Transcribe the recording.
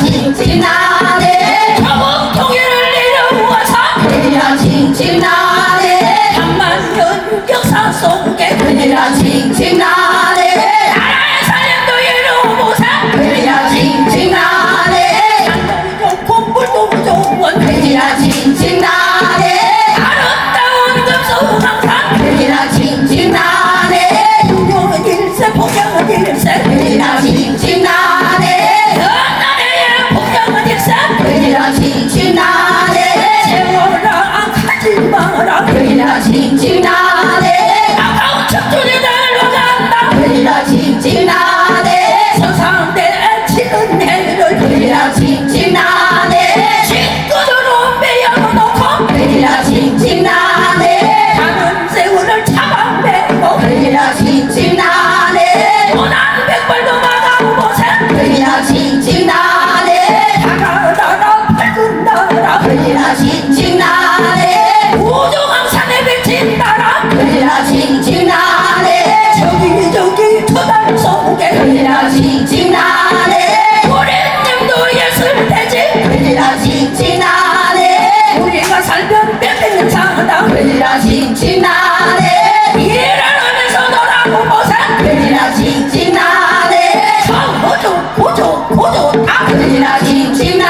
칭칭 나네. 자국 통일을 이루어서 그래야 칭칭 나네. 한만년 역사 속에 그래야 칭칭 나네. 나라의 사랑도 이루고자 그래야 칭칭 나네. 땅도 좋고 물도 좋은 그래야 칭칭 당 돼지라 칭칭 나네 일을 하면서 너랑 못보산 돼지라 칭칭 나네 성 호조 호조 호조 당 돼지라 칭칭 나네